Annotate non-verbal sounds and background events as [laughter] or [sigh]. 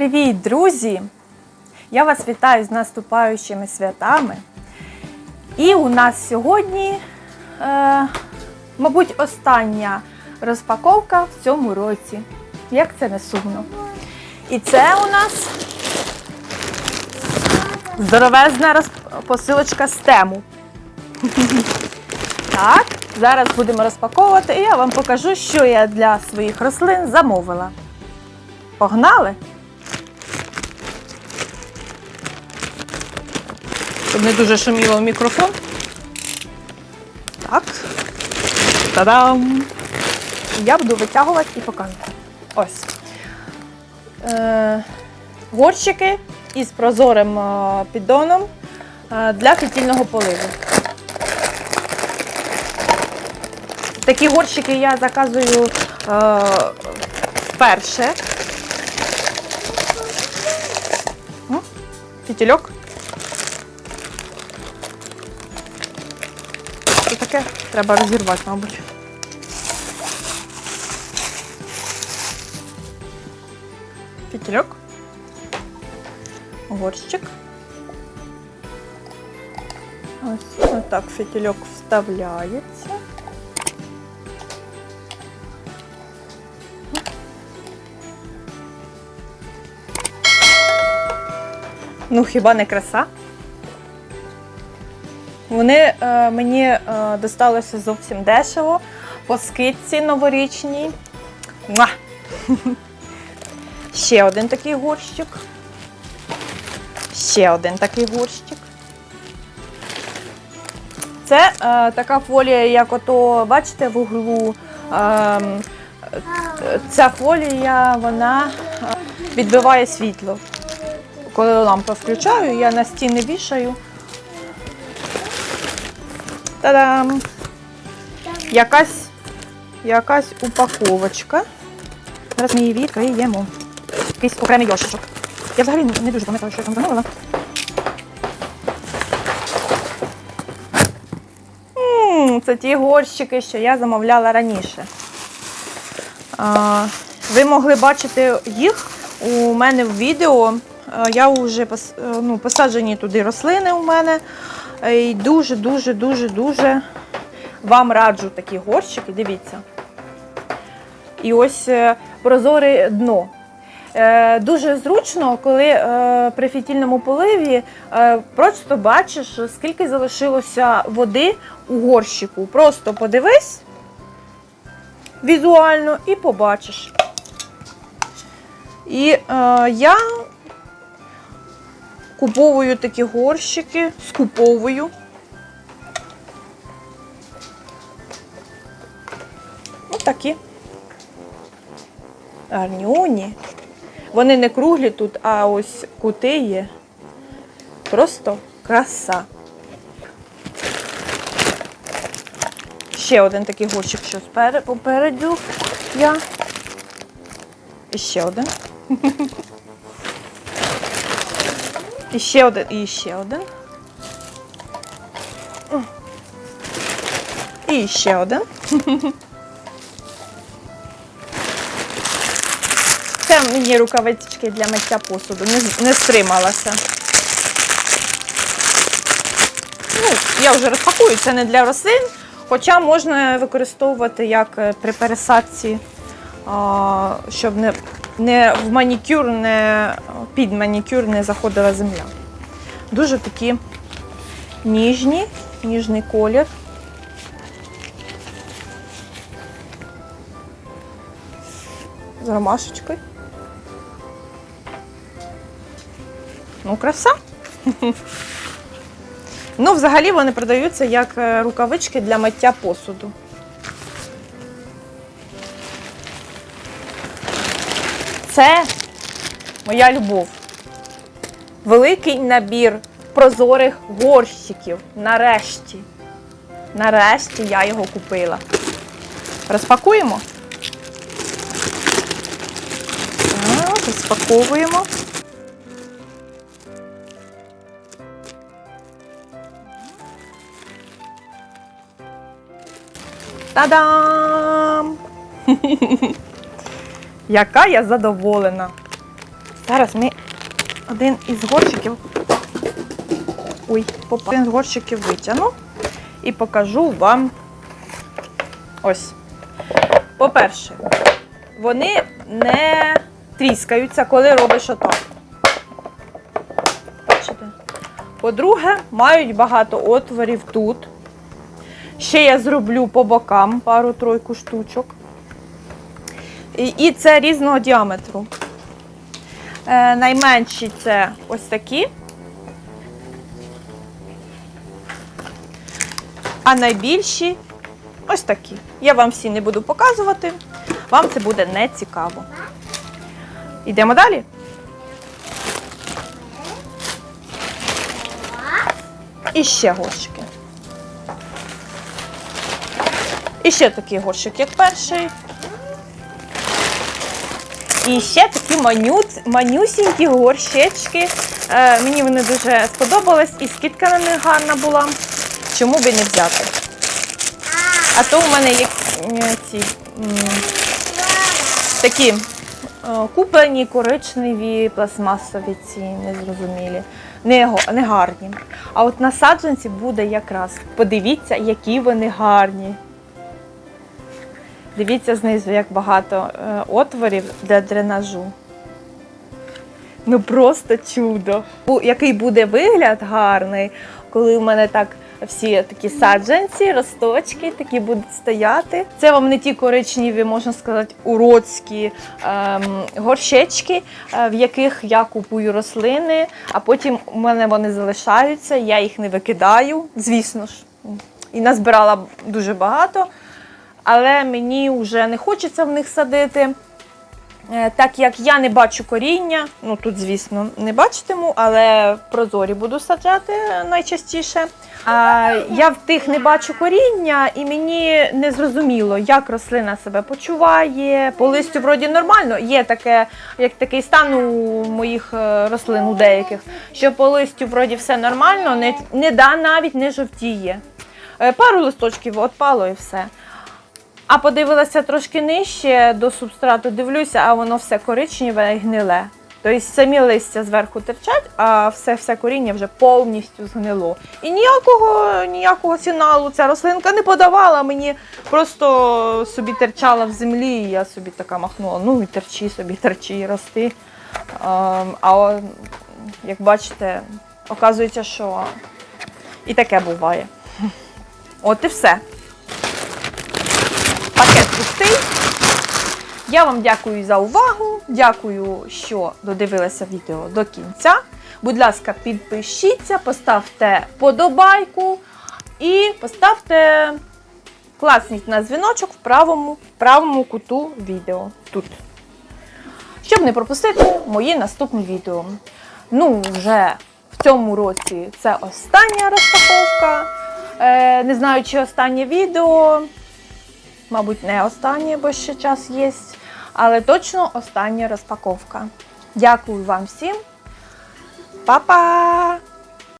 Привіт, друзі! Я вас вітаю з наступаючими святами. І у нас сьогодні, е, мабуть, остання розпаковка в цьому році. Як це не сумно. І це у нас здоровезна посилочка з тему. [laughs] Так, зараз будемо розпаковувати і я вам покажу, що я для своїх рослин замовила. Погнали! Щоб не дуже шуміло в мікрофон. Так. Та-дам! Я буду витягувати і показувати. Ось. Е, горщики із прозорим е, піддоном е, для фітільного поливу. Такі горщики я заказую е, вперше. Фітільок. Таке? Треба розірвати, мабуть. Фітільок. Горщик. Ось отак фітільок вставляється. Ну, хіба не краса? Вони е, мені е, досталися зовсім дешево по скидці новорічній. Муа! [laughs] Ще один такий горщик. Ще один такий горщик. Це е, така фолія, як ото, бачите, в углу. Е, ця фолія, вона е, відбиває світло. Коли лампу включаю, я на стіни вішаю. Та-дам! Якась, якась упаковочка. Зараз ми її відкриємо. Якийсь окремий йошичок. Я взагалі не дуже пам'ятаю, що я там замовила. Це ті горщики, що я замовляла раніше. Ви могли бачити їх у мене в відео. Я вже ну, посаджені туди рослини у мене. Е, І дуже, дуже, дуже, дуже вам раджу такі горщики, дивіться. І ось е, прозоре дно. Е, Дуже зручно, коли при фітільному поливі просто бачиш, скільки залишилося води у горщику. Просто подивись візуально і побачиш. І я куповую такі горщики, скуповую. Ось такі. Гарнюні. Вони не круглі тут, а ось кути є. Просто краса. Ще один такий горщик, що попереду я. І ще один. [laughs] І ще один, і ще один. І ще один. Це мені рукавички для миття посуду. Не, не стрималася. Ну, я вже розпакую, це не для рослин, хоча можна використовувати як е, при пересадці, щоб не, не в манікюр, не під манікюр не заходила земля. Дуже такі ніжні, ніжний колір. З ромашечкою. Ну, краса. [laughs] Ну, взагалі вони продаються як е, рукавички для миття посуду. Це моя любов. Великий набір прозорих горщиків. Нарешті. Нарешті я його купила. Розпакуємо. Так, розпаковуємо. Та-дам! [laughs] Яка я задоволена Зараз ми один із горщиків. Ой. Один з горщиків витягну і покажу вам ось. По-перше, вони не тріскаються, коли робиш отак. Бачите? По-друге, мають багато отворів тут. Ще я зроблю по бокам пару-тройку штучок. І, це різного діаметру. Е, найменші це ось такі. А найбільші ось такі. Я вам всі не буду показувати. Вам це буде не цікаво. Йдемо далі. І ще горщики. І ще такий горщик, як перший. І ще такі манюц, манюсінькі горщички. Е, мені вони дуже сподобались, і скидка на них гарна була. Чому би не взяти? А то у мене є ці такі е, куплені коричневі, пластмасові ці незрозумілі, не, не гарні. А от на саджанці буде якраз. Подивіться, які вони гарні. Дивіться знизу, як багато е, отворів для дренажу. Ну просто чудо. Який буде вигляд гарний, коли у мене так всі такі саджанці, росточки такі будуть стояти. Це вам не ті коричневі, можна сказати, уродські ем, горщечки, е, в яких я купую рослини, а потім у мене вони залишаються, я їх не викидаю, звісно ж. І назбирала дуже багато але мені вже не хочеться в них садити. Е, Так як я не бачу коріння, ну тут, звісно, не бачитиму, але прозорі буду саджати найчастіше. А я в тих не бачу коріння, і мені не зрозуміло, як рослина себе почуває. По листю вроді нормально. Є таке, як такий стан у моїх е, рослин, у деяких, що по листю вроді все нормально, не, не да, навіть не жовтіє. Е, Пару листочків отпало і все. А подивилася трошки нижче до субстрату, дивлюся, а воно все коричневе і гниле. Тобто самі листя зверху терчать, а все, все коріння вже повністю згнило. І ніякого, ніякого сигналу ця рослинка не подавала. Мені просто собі терчала в землі, і я собі така махнула. Ну і терчи собі, терчи і рости. Ем, А як бачите, оказується, що і таке буває. От і все пакет пустий. Я вам дякую за увагу. Дякую, що додивилися відео до кінця. Будь ласка, підпишіться, поставте подобайку і поставте класніть на дзвіночок в правому, в правому куту відео. Тут. Щоб не пропустити мої наступні відео. Ну, вже в цьому році це остання розпаковка. Е, не знаю, чи останнє відео. Мабуть, не останнє, бо ще час є. Але точно остання розпаковка. Дякую вам всім. Па-па!